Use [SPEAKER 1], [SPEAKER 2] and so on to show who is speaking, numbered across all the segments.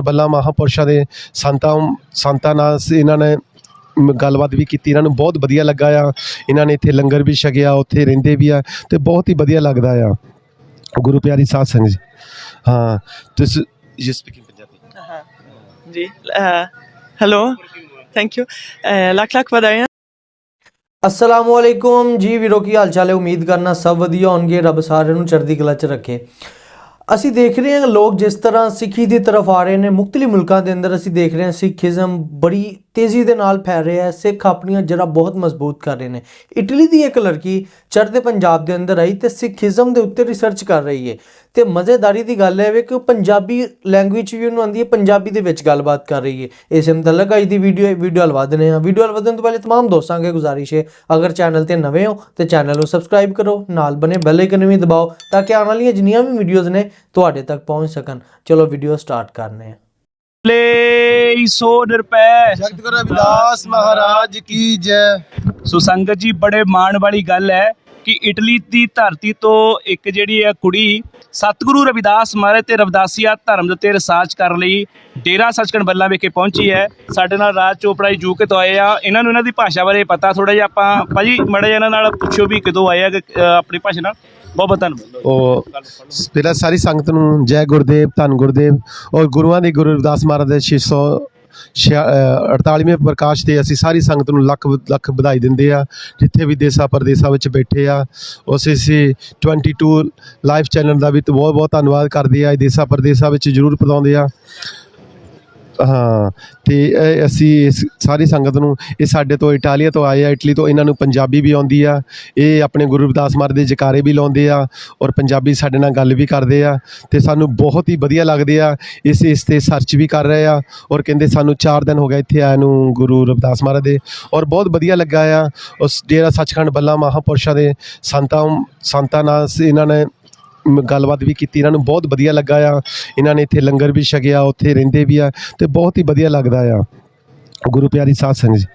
[SPEAKER 1] ਭਗਵਾਨ ਬੱਲਾ ਮਹਾਪੁਰਸ਼ਾਂ ਦੇ ਸੰਤਾਂ ਸੰਤਾਂ ਨਾਲ ਇਹਨਾਂ ਨੇ ਗੱਲਬਾਤ ਵੀ ਕੀਤੀ। ਇਹਨਾਂ ਨੂੰ ਬਹੁਤ ਵਧੀਆ ਲੱਗਾ ਆ। ਇਹਨਾਂ ਨੇ ਇੱਥੇ ਲੰਗਰ ਵੀ ਛਕਿਆ ਉੱਥੇ ਰਹਿੰਦੇ ਵੀ ਆ ਤੇ ਬਹੁਤ ਹੀ ਵਧੀਆ ਲੱਗਦਾ ਆ। ਗੁਰੂ ਪਿਆਰੀ ਸਾਧ ਸੰਗਤ ਜੀ। ਹਾਂ ਦਿਸ ਯੂ ਸਪੀਕਿੰਗ ਪੰਜਾਬੀ।
[SPEAKER 2] ਜੀ hello thank you. Lakh lakh ਵਧਾਈਆਂ।
[SPEAKER 3] ਅਸਲਾਮੁਅਲੈਕਮ। ਜੀ ਵੀਰੋ ਕੀ ਹਾਲ ਚਾਲ ਹੈ? ਉਮੀਦ ਕਰਨਾ ਸਭ ਵਧੀਆ ਹੋਣਗੇ। ਰੱਬ ਸਾਰਿਆਂ ਨੂੰ ਚੜ੍ਹਦੀ ਕਲਾ ਚ ਰੱਖੇ। ਅਸੀਂ ਦੇਖ ਰਹੇ ਹਾਂ ਲੋਕ ਜਿਸ ਤਰ੍ਹਾਂ ਸਿੱਖੀ ਦੀ ਤਰਫ ਆ ਰਹੇ ਨੇ ਮੁਖਤਲਿ ਮੁਲਕਾਂ ਦੇ ਅੰਦਰ ਅਸੀਂ ਦੇਖ ਰਹੇ ਹਾਂ ਸਿੱਖੀਜ਼ਮ ਬੜੀ ਤੇਜ਼ੀ ਦੇ ਨਾਲ ਫੈਲ ਰਿਹਾ ਹੈ। ਸਿੱਖ ਆਪਣੀਆਂ ਜੜ੍ਹਾਂ ਬਹੁਤ ਮਜ਼ਬੂਤ ਕਰ ਰਹੇ ਨੇ। ਇਟਲੀ ਦੀ ਇੱਕ ਲੜਕੀ ਚੜ੍ਹਦੇ ਪੰਜਾਬ ਦੇ ਅੰਦਰ ਆਈ ਤੇ ਸਿੱਖੀਜ਼ਮ ਦੇ ਉੱਤੇ ਰਿਸਰਚ ਕਰ ਰਹੀ ਹੈ। ਤੇ ਮਜ਼ੇਦਾਰੀ ਦੀ ਗੱਲ ਹੈ ਕਿ ਉਹ ਪੰਜਾਬੀ ਲੈਂਗੁਏਜ ਵੀ ਉਹਨੂੰ ਆਂਦੀ ਹੈ, ਪੰਜਾਬੀ ਦੇ ਵਿੱਚ ਗੱਲਬਾਤ ਕਰ ਰਹੀ ਹੈ। ਇਸ ਮੁਤਲਕ ਅੱਜ ਦੀ ਵੀਡੀਓ ਹੈ ਵੀਡੀਓ ਹਲਵਾ ਦਿੰਦੇ ਆ ਵੀਡੀਓ ਹਲਵਾ ਦੇਣ ਤੋਂ ਪਹਿਲੇ ਤਮਾਮ ਦੋਸਤਾਂ ਕੇ ਗੁਜ਼ਾਰਿਸ਼ ਹੈ, ਅਗਰ ਚੈਨਲ ਤੇ ਨਵੇਂ ਹੋ ਤੇ ਚੈਨਲ ਨੂੰ ਸਬਸਕ੍ਰਾਈਬ ਕਰੋ, ਨਾਲ ਬਨੇ ਬੈਲ ਆਈਕਨ ਵੀ ਦਬਾਓ, ਤਾਂ ਕਿ ਆਉਣ ਵਾਲੀਆਂ ਜਿੰਨੀਆਂ ਵੀ ਵੀਡੀਓਜ਼ ਨੇ ਤੁਹਾਡੇ ਤੱਕ ਪਹੁੰਚ ਸਕਣ। ਚਲੋ ਵੀਡੀਓ ਸਟਾਰਟ ਕਰਨੇ ਆ
[SPEAKER 4] ਲੈ ਸੋ ਨਿਰਪੈ
[SPEAKER 1] ਜਗਤ ਗੁਰੂ ਰਵਿਦਾਸ ਮਹਾਰਾਜ ਕੀ ਜੈ
[SPEAKER 4] ਸੋ ਸੰਗਤ ਜੀ ਬੜੇ ਮਾਣ ਵਾਲੀ ਗੱਲ ਹੈ ਕਿ ਇਟਲੀ ਦੀ ਧਰਤੀ ਤੋਂ ਇੱਕ ਜਿਹੜੀ ਹੈ ਕੁੜੀ ਸਤਿਗੁਰੂ ਰਵਿਦਾਸ ਮਹਾਰਾਜ ਤੇ ਰਵਿਦਾਸੀਆ ਧਰਮ ਦੇ ਉੱਤੇ ਰਿਸਰਚ ਕਰਨ ਲਈ ਡੇਰਾ ਸੱਚਖੰਡ ਬੱਲਾ ਵਿਖੇ ਪਹੁੰਚੀ ਹੈ ਸਾਡੇ ਨਾਲ ਰਾਜ ਚੋਪੜਾ ਜੀ ਯੂਕੇ ਤੋਂ ਆਏ ਆ ਇਹਨਾਂ ਨੂੰ ਇਹਨਾਂ ਦੀ ਭਾਸ਼ਾ ਬਾਰੇ ਪਤਾ ਥੋੜਾ ਜਿਹਾ ਆਪਾਂ ਭਾਜੀ ਮੜਾ ਇਹਨਾਂ ਨਾਲ ਪੁੱਛੋ ਵੀ ਕਦੋਂ ਆਏ ਆ ਕਿ, ਅ, ਆਪਣੀ ਭਾਸ਼ਾ ਨਾਲ ਬਹੁਤ ਬਹੁਤ ਧੰਨਵਾਦ।
[SPEAKER 1] ਉਹ ਪਹਿਲਾਂ ਸਾਰੀ ਸੰਗਤ ਨੂੰ ਜੈ ਗੁਰਦੇਵ, ਧੰਨ ਗੁਰਦੇਵ ਔਰ ਗੁਰੂਆਂ ਦੇ ਗੁਰੂ ਰਵਿਦਾਸ ਮਹਾਰਾਜ ਦੇ 600 48ਵੇਂ ਪ੍ਰਕਾਸ਼ ਤੇ ਅਸੀਂ ਸਾਰੀ ਸੰਗਤ ਨੂੰ ਲੱਖ ਲੱਖ ਵਧਾਈ ਦਿੰਦੇ ਆ, ਜਿੱਥੇ ਵੀ ਦੇਸਾਂ ਪਰਦੇਸਾਂ ਵਿੱਚ ਬੈਠੇ ਆ, ਉਸ ਅਸੀਂ 22 ਲਾਈਵ ਚੈਨਲ ਦਾ ਵੀ ਬਹੁਤ ਬਹੁਤ ਧੰਨਵਾਦ ਕਰਦੇ ਆ ਦੇਸਾਂ ਪਰਦੇਸਾਂ ਵਿੱਚ ਜਰੂਰ ਪਤਾਉਂਦੇ ਆ। ਹਾਂ, ਤੇ ਇਹ ਅਸੀਂ ਇਸ ਸਾਰੀ ਸੰਗਤ ਨੂੰ, ਇਹ ਸਾਡੇ ਤੋਂ ਇਟਾਲੀਆ ਤੋਂ ਆਏ ਆ, ਇਟਲੀ ਤੋਂ ਇਹਨਾਂ ਨੂੰ ਪੰਜਾਬੀ ਵੀ ਆਉਂਦੀ ਆ, ਇਹ ਆਪਣੇ ਗੁਰੂ ਰਵਿਦਾਸ ਮਹਾਰਾਜ ਦੇ ਜਕਾਰੇ ਵੀ ਲਾਉਂਦੇ ਆ, ਔਰ ਪੰਜਾਬੀ ਸਾਡੇ ਨਾਲ ਗੱਲ ਵੀ ਕਰਦੇ ਆ, ਤੇ ਸਾਨੂੰ ਬਹੁਤ ਹੀ ਵਧੀਆ ਲੱਗਦੇ ਆ, ਇਸ ਇਸ ਤੇ ਸਰਚ ਵੀ ਕਰ ਰਹੇ ਆ, ਔਰ ਕਹਿੰਦੇ ਸਾਨੂੰ 4 ਦਿਨ ਹੋ ਗਏ ਇੱਥੇ ਆਏ ਨੂੰ ਗੁਰੂ ਰਵਿਦਾਸ ਮਹਾਰਾਜ ਦੇ, ਔਰ ਬਹੁਤ ਵਧੀਆ ਲੱਗਾ ਆ, ਉਸ ਡੇਰਾ ਸੱਚਖੰਡ ਬੱਲਾ ਮਹਾਪੁਰਸ਼ਾਂ ਦੇ ਸੰਤਾਂ ਸੰਤਾਂ ਨਾਲ ਸ- ਇਹਨਾਂ ਨੇ ਗੱਲਬਾਤ ਵੀ ਕੀਤੀ, ਇਹਨਾਂ ਨੂੰ ਬਹੁਤ ਵਧੀਆ ਲੱਗਾ ਆ। ਇਹਨਾਂ ਨੇ ਇੱਥੇ ਲੰਗਰ ਵੀ ਛਕਿਆ, ਉੱਥੇ ਰਹਿੰਦੇ ਵੀ ਆ ਤੇ ਬਹੁਤ ਹੀ ਵਧੀਆ ਲੱਗਦਾ ਆ। ਗੁਰੂ ਪਿਆਰੀ ਸਾਧ ਸੰਗਤ ਜੀ।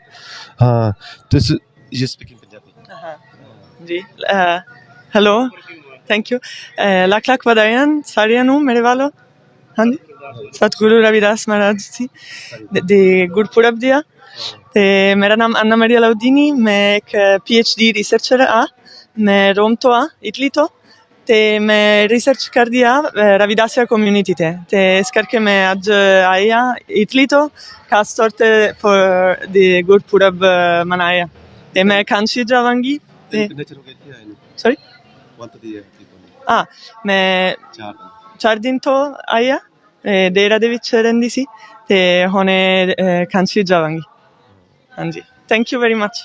[SPEAKER 1] ਹਾਂ, ਤੁਸੀਂ ਯੂ ਸਪੀਕਿੰਗ ਪੰਜਾਬੀ।
[SPEAKER 2] ਜੀ hello thank you lakh lakh ਵਧਾਈਆਂ ਸਾਰਿਆਂ ਨੂੰ, ਮੇਰੇ ਵੱਲੋਂ। ਹਾਂਜੀ, ਸਤਿਗੁਰੂ ਰਵਿਦਾਸ ਮਹਾਰਾਜ ਜੀ। ਦੇ- ਗੁਰਪੁਰਬ ਦੀਆਂ ਤੇ ਮੇਰਾ ਨਾਮ ਅੰਨਾ ਮਰੀਆ ਲਾਉਦੀਨੀ ਮੈਂ ਇੱਕ ਪੀਐਚਡੀ ਰਿਸਰਚਰ ਆ। ਮੈਂ ਰੋਮ ਤੋਂ ਆ, ਇਟਲੀ ਤੋਂ। ਤੇ ਮੈਂ ਰਿਸਰਚ ਕਰਦੀ ਆ ਅ, ਰਵਿਦਾਸੀਆ ਕਮਿਊਨਿਟੀ ਤੇ ਤੇ ਇਸ ਕਰਕੇ ਮੈਂ ਅੱਜ ਆਈ ਆ ਇਟਲੀ ਤੋਂ ਖਾਸ ਤੌਰ ਤੇ ਫॉर ਦੇ ਗੁਰਪੁਰਬ ਅ, ਮਨਾਇਆ ਤੇ ਮੈਂ ਕਾਂਸ਼ੀ ਜਾਵਾਂਗੀ ਤੇ
[SPEAKER 1] ਕਿੰਨੇ ਚਿਰ ਹੋ ਇੱਥੇ ਆਏ ਨੂੰ
[SPEAKER 2] ਸੌਰੀ
[SPEAKER 1] ਵੰਤ ਦੀ ਹੈ
[SPEAKER 2] ਆ ਮੈਂ
[SPEAKER 1] ਚਾਰ
[SPEAKER 2] ਚਾਰ ਦਿਨ ਤੋਂ ਆਈ ਆ ਇਹ ਡੇਰਾ ਦੇ ਵਿੱਚ ਰਹਿੰਦੀ ਸੀ ਤੇ ਹੁਣੇ ਕਾਂਸ਼ੀ ਜਾਵਾਂਗੀ ਹਾਂਜੀ ਥੈਂਕ ਯੂ ਵੈਰੀ ਮੱਚ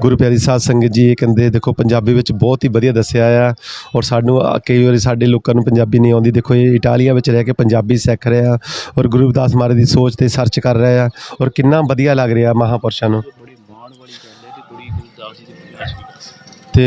[SPEAKER 1] ਗੁਰੂ ਪਿਆਰੀ ਸਾਧ ਸੰਗਤ ਜੀ ਇਹ ਕਹਿੰਦੇ ਦੇਖੋ ਪੰਜਾਬੀ ਵਿੱਚ ਬਹੁਤ ਹੀ ਵਧੀਆ ਦੱਸਿਆ ਆ ਔਰ ਸਾਨੂੰ ਕਈ ਵਾਰੀ ਸਾਡੇ ਲੋਕਾਂ ਨੂੰ ਪੰਜਾਬੀ ਨਹੀਂ ਆਉਂਦੀ। ਦੇਖੋ ਇਹ ਇਟਾਲੀਆ ਵਿੱਚ ਰਹਿ ਕੇ ਪੰਜਾਬੀ ਸਿੱਖ ਰਹੇ ਆ ਔਰ ਗੁਰੂ ਰਵਿਦਾਸ ਮਹਾਰਾਜ ਦੀ ਸੋਚ ਤੇ ਸਰਚ ਕਰ ਰਹੇ ਆ ਔਰ ਕਿੰਨਾ ਵਧੀਆ ਲੱਗ ਰਿਹਾ ਮਹਾਪੁਰਸ਼ਾਂ ਨੂੰ। ਤੇ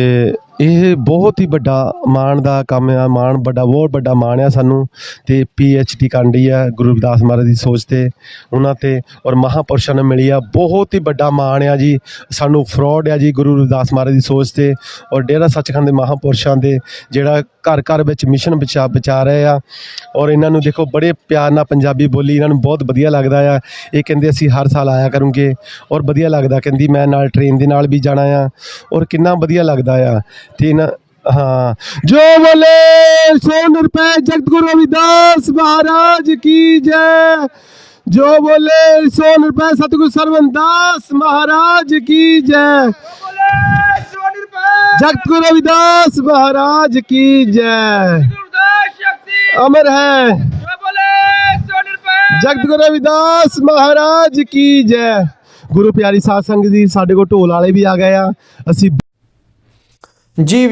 [SPEAKER 1] ਇਹ ਬਹੁਤ ਹੀ ਵੱਡਾ ਮਾਣ ਦਾ ਕੰਮ ਆ, ਮਾਣ ਵੱਡਾ, ਬਹੁਤ ਵੱਡਾ ਮਾਣ ਆ ਸਾਨੂੰ ਤੇ ਪੀ ਐਚ ਡੀ ਕਾਂਡੀ ਆ ਗੁਰੂ ਰਵਿਦਾਸ ਮਹਾਰਾਜ ਦੀ ਸੋਚ ਤੇ ਉਹਨਾਂ ਤੇ ਔਰ ਮਹਾਪੁਰਸ਼ਾਂ ਨੂੰ ਮਿਲੀ ਆ, ਬਹੁਤ ਹੀ ਵੱਡਾ ਮਾਣ ਆ ਜੀ, ਸਾਨੂੰ ਫਰਾਡ ਆ ਜੀ ਗੁਰੂ ਰਵਿਦਾਸ ਮਹਾਰਾਜ ਦੀ ਸੋਚ ਤੇ ਔਰ ਡੇਰਾ ਸੱਚਖੰਡ ਦੇ ਮਹਾਪੁਰਸ਼ਾਂ ਦੇ ਜਿਹੜਾ ਘਰ ਘਰ ਵਿੱਚ ਮਿਸ਼ਨ ਬਚਾ ਬਚਾ ਰਹੇ ਆ ਔਰ ਇਹਨਾਂ ਨੂੰ ਦੇਖੋ ਬੜੇ ਪਿਆਰ ਨਾਲ ਪੰਜਾਬੀ ਬੋਲੀ ਇਹਨਾਂ ਨੂੰ ਬਹੁਤ ਵਧੀਆ ਲੱਗਦਾ ਆ, ਇਹ ਕਹਿੰਦੇ ਅਸੀਂ ਹਰ ਸਾਲ ਆਇਆ ਕਰੂੰਗੇ ਔਰ ਵਧੀਆ ਲੱਗਦਾ, ਕਹਿੰਦੀ ਮੈਂ ਨਾਲ ਟ੍ਰੇਨ ਦੇ ਨਾਲ ਵੀ ਜਾਣਾ ਆ ਔਰ ਕਿੰਨਾ ਵਧੀਆ ਲੱਗਦਾ ਆ ਤੇ ਇਹਨਾਂ ਹਾਂ। ਜੋ ਬੋਲੇ ਸੋ ਨਿਰਪੈ ਜਗਤ ਗੁਰੂ ਰਵਿਦਾਸ ਮਹਾਰਾਜ ਕੀ ਜੈ। ਜੋ ਬੋਲੇ ਸੋ ਨਿਰਪੈ ਸਤਿਗੁਰ ਸਰਵੰਦਾਸ ਮਹਾਰਾਜ ਕੀ ਜੈ। ਜਗਤ ਗੁਰੂ ਰਵਿਦਾਸ ਮਹਾਰਾਜ ਕੀ ਜੈ। ਅਮਰ ਹੈ। ਜਗਤ ਗੁਰੂ ਰਵਿਦਾਸ ਮਹਾਰਾਜ ਕੀ ਜੈ। ਗੁਰੂ ਪਿਆਰੀ ਸਾਧ ਸੰਗਤ ਜੀ ਸਾਡੇ ਕੋਲ ਢੋਲ ਵਾਲੇ ਵੀ ਆ ਗਏ ਆ। ਅਸੀਂ
[SPEAKER 3] ਜੀ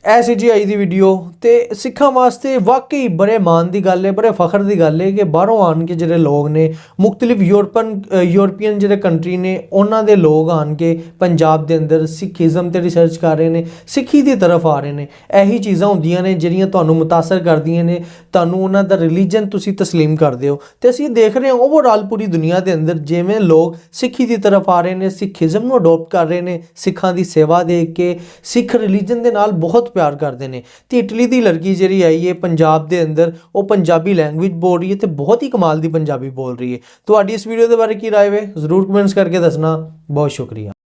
[SPEAKER 3] ਵੀਰੋ ਐਸੀ ਜੀ ਆਈ ਦੀ ਵੀਡੀਓ ਤੇ ਸਿੱਖਾਂ ਵਾਸਤੇ ਵਾਕਈ ਬੜੇ ਮਾਣ ਦੀ ਗੱਲ ਹੈ ਬੜੇ ਫਖਰ ਦੀ ਗੱਲ ਹੈ ਕਿ ਬਾਹਰੋਂ ਆਣ ਕੇ ਜਿਹੜੇ ਲੋਕ ਨੇ ਮੁxtਲਿਫ ਯੂਰਪਨ ਅ, ਯੂਰਪੀਅਨ ਜਿਹੜੇ ਕੰਟਰੀ ਨੇ ਉਹਨਾਂ ਦੇ ਲੋਕ ਆਣ ਕੇ ਪੰਜਾਬ ਦੇ ਅੰਦਰ ਸਿੱਖੀਜ਼ਮ ਤੇ ਰਿਸਰਚ ਕਰ ਰਹੇ ਨੇ ਸਿੱਖੀ ਦੀ ਤਰਫ ਆ ਰਹੇ ਨੇ ਇਹੀ ਚੀਜ਼ਾਂ ਹੁੰਦੀਆਂ ਨੇ ਜਿਹੜੀਆਂ ਤੁਹਾਨੂੰ ਮੁਤਾਸਰ ਕਰਦੀਆਂ ਨੇ ਤੁਹਾਨੂੰ ਉਹਨਾਂ ਦਾ ਰਿਲੀਜਨ ਤੁਸੀਂ تسلیم ਕਰਦੇ ਹੋ ਤੇ ਅਸੀਂ ਦੇਖ ਰਹੇ ਹਾਂ ਓਵਰਆਲ ਪੂਰੀ ਦੁਨੀਆ ਦੇ ਅੰਦਰ ਜਿਵੇਂ ਲੋਕ ਸਿੱਖੀ ਦੀ ਤਰਫ ਆ ਰਹੇ ਨੇ ਸਿੱਖੀਜ਼ਮ ਨੂੰ ਅਡਾਪਟ ਕਰ ਰਹੇ ਨੇ ਸਿੱਖਾਂ ਦੀ ਸੇਵਾ ਦੇਖ ਕੇ ਸਿੱਖ ਰਿਲੀਜਨ ਦੇ ਨਾਲ ਬਹੁਤ ਪਿਆਰ ਕਰਦੇ ਨੇ। ਤੇ ਇਟਲੀ ਦੀ ਲੜਕੀ ਜਿਹੜੀ ਆਈ ਹੈ ਪੰਜਾਬ ਦੇ ਅੰਦਰ, ਉਹ ਪੰਜਾਬੀ ਲੈਂਗੁਏਜ ਬੋਲ ਰਹੀ ਹੈ ਤੇ ਬਹੁਤ ਹੀ ਕਮਾਲ ਦੀ ਪੰਜਾਬੀ ਬੋਲ ਰਹੀ ਹੈ ਤੁਹਾਡੀ ਇਸ ਵੀਡੀਓ ਦੇ ਬਾਰੇ ਕੀ ਰਾਏ ਵੇ? ਜ਼ਰੂਰ ਕਮੈਂਟਸ ਕਰਕੇ ਦੱਸਣਾ। ਬਹੁਤ ਸ਼ੁਕਰੀਆ।